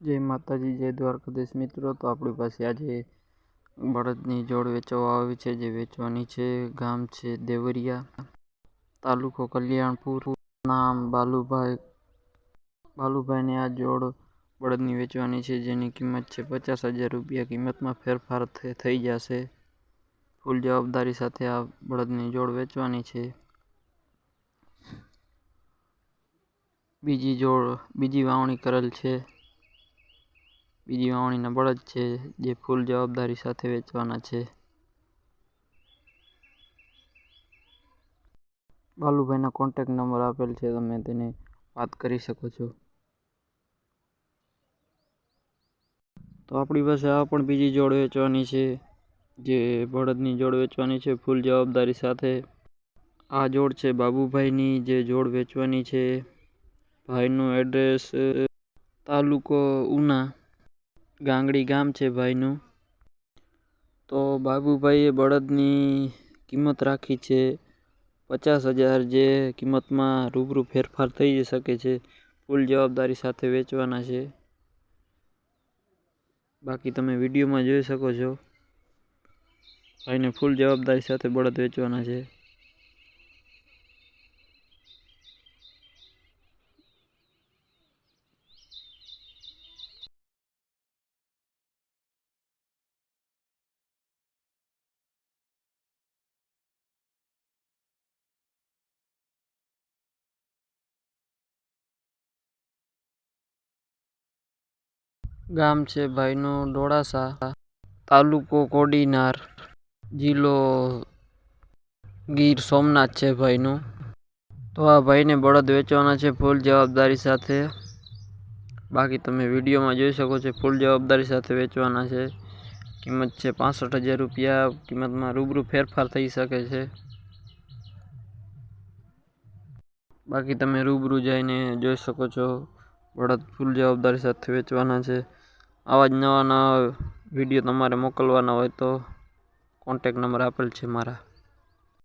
જય માતાજી, જય દ્વારકાધીશ. મિત્રો, તો આપણી પાસે આજે બળદની જોડ વેચવા આવી છે, જે વેચવાની છે. ગામ છે દેવરિયા, તાલુકો કલ્યાણપુર. નામ બાલુભાઈ, બાલુભાઈને આ જોડ બળદની વેચવાની છે, જેની કિંમત છે પચાસ હજાર રૂપિયા. કિંમતમાં ફેરફાર થઈ જશે. ફૂલ જવાબદારી સાથે આ બળદની જોડ વેચવાની છે. બીજી જોડ, બીજી વાવણી કરેલ છે. બીજી વાવણીના બળદ છે, જે ફૂલ જવાબદારી સાથે વેચવાના છે. બાલુભાઈના કોન્ટેક નંબર આપેલ છે, તમે તેને વાત કરી શકો છો. તો આપણી પાસે આ પણ બીજી જોડ વેચવાની છે, જે બળદની જોડ વેચવાની છે, ફૂલ જવાબદારી સાથે. આ જોડ છે બાબુભાઈની, જે જોડ વેચવાની છે. ભાઈનું એડ્રેસ તાલુકો ઉના. ગાંગડી ગામ છે ભાઈનું. તો બાબુભાઈએ બળદની કિંમત રાખી છે. પચાસ હજાર જે કિંમતમાં રૂબરૂ ફેરફાર થઈ શકે છે. ફૂલ જવાબદારી સાથે વેચવાના છે. બાકી તમે વિડીયોમાં જોઈ શકો છો. ભાઈને ફૂલ જવાબદારી સાથે બળદ વેચવાના છે. ગામ છે ભાઈનું ડોળાસા, તાલુકો કોડીનાર, જિલ્લો ગીર સોમનાથ છે ભાઈનું. તો આ ભાઈને બળદ વેચવાના છે ફૂલ જવાબદારી સાથે. બાકી તમે વિડીયોમાં જોઈ શકો છો ફૂલ જવાબદારી સાથે વેચવાના છે. કિંમત છે પાસઠ હજાર રૂપિયા, કિંમતમાં રૂબરૂ ફેરફાર થઈ શકે છે. બાકી તમે રૂબરૂ જઈને જોઈ શકો છો બળદ ફૂલ જવાબદારી સાથે વેચવાના છે. આવા જ નવા નવા વીડિયો તમારે મોકલવાના હોય તો કોન્ટેક નંબર આપેલ છે મારા.